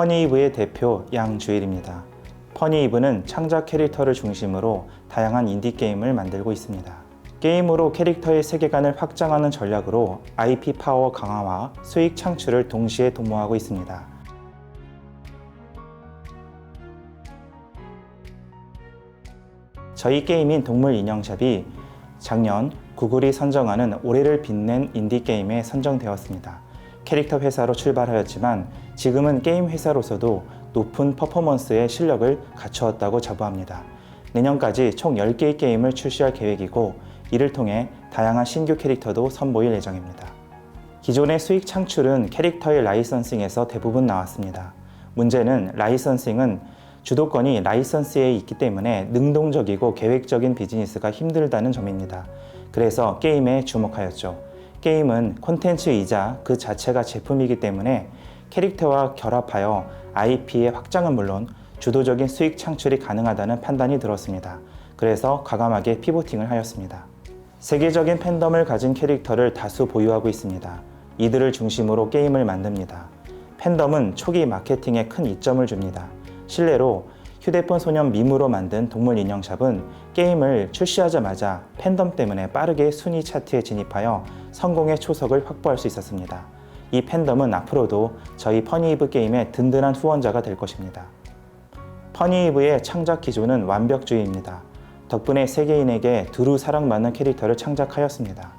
퍼니이브의 대표 양주일입니다. 퍼니이브는 창작 캐릭터를 중심으로 다양한 인디게임을 만들고 있습니다. 게임으로 캐릭터의 세계관을 확장하는 전략으로 IP 파워 강화와 수익 창출을 동시에 도모하고 있습니다. 저희 게임인 동물 인형샵이 작년 구글이 선정하는 올해를 빛낸 인디게임에 선정되었습니다. 캐릭터 회사로 출발하였지만 지금은 게임 회사로서도 높은 퍼포먼스의 실력을 갖추었다고 자부합니다. 내년까지 총 10개의 게임을 출시할 계획이고 이를 통해 다양한 신규 캐릭터도 선보일 예정입니다. 기존의 수익 창출은 캐릭터의 라이선싱에서 대부분 나왔습니다. 문제는 라이선싱은 주도권이 라이선스에 있기 때문에 능동적이고 계획적인 비즈니스가 힘들다는 점입니다. 그래서 게임에 주목하였죠. 게임은 콘텐츠이자 그 자체가 제품이기 때문에 캐릭터와 결합하여 IP의 확장은 물론 주도적인 수익 창출이 가능하다는 판단이 들었습니다. 그래서 과감하게 피보팅을 하였습니다. 세계적인 팬덤을 가진 캐릭터를 다수 보유하고 있습니다. 이들을 중심으로 게임을 만듭니다. 팬덤은 초기 마케팅에 큰 이점을 줍니다. 실례로 휴대폰 소년 밈으로 만든 동물 인형샵은 게임을 출시하자마자 팬덤 때문에 빠르게 순위 차트에 진입하여 성공의 초석을 확보할 수 있었습니다. 이 팬덤은 앞으로도 저희 퍼니이브 게임의 든든한 후원자가 될 것입니다. 퍼니이브의 창작 기조는 완벽주의입니다. 덕분에 세계인에게 두루 사랑받는 캐릭터를 창작하였습니다.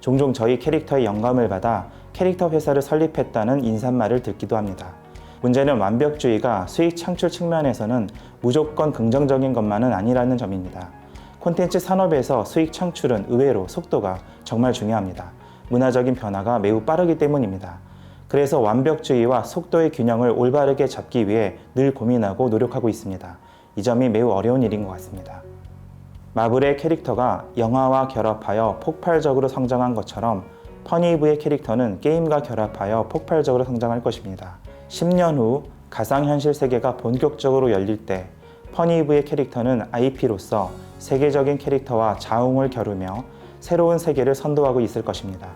종종 저희 캐릭터의 영감을 받아 캐릭터 회사를 설립했다는 인사말을 듣기도 합니다. 문제는 완벽주의가 수익 창출 측면에서는 무조건 긍정적인 것만은 아니라는 점입니다. 콘텐츠 산업에서 수익 창출은 의외로 속도가 정말 중요합니다. 문화적인 변화가 매우 빠르기 때문입니다. 그래서 완벽주의와 속도의 균형을 올바르게 잡기 위해 늘 고민하고 노력하고 있습니다. 이 점이 매우 어려운 일인 것 같습니다. 마블의 캐릭터가 영화와 결합하여 폭발적으로 성장한 것처럼 퍼니브의 캐릭터는 게임과 결합하여 폭발적으로 성장할 것입니다. 10년 후 가상현실 세계가 본격적으로 열릴 때 퍼니브의 캐릭터는 IP로서 세계적인 캐릭터와 자웅을 겨루며 새로운 세계를 선도하고 있을 것입니다.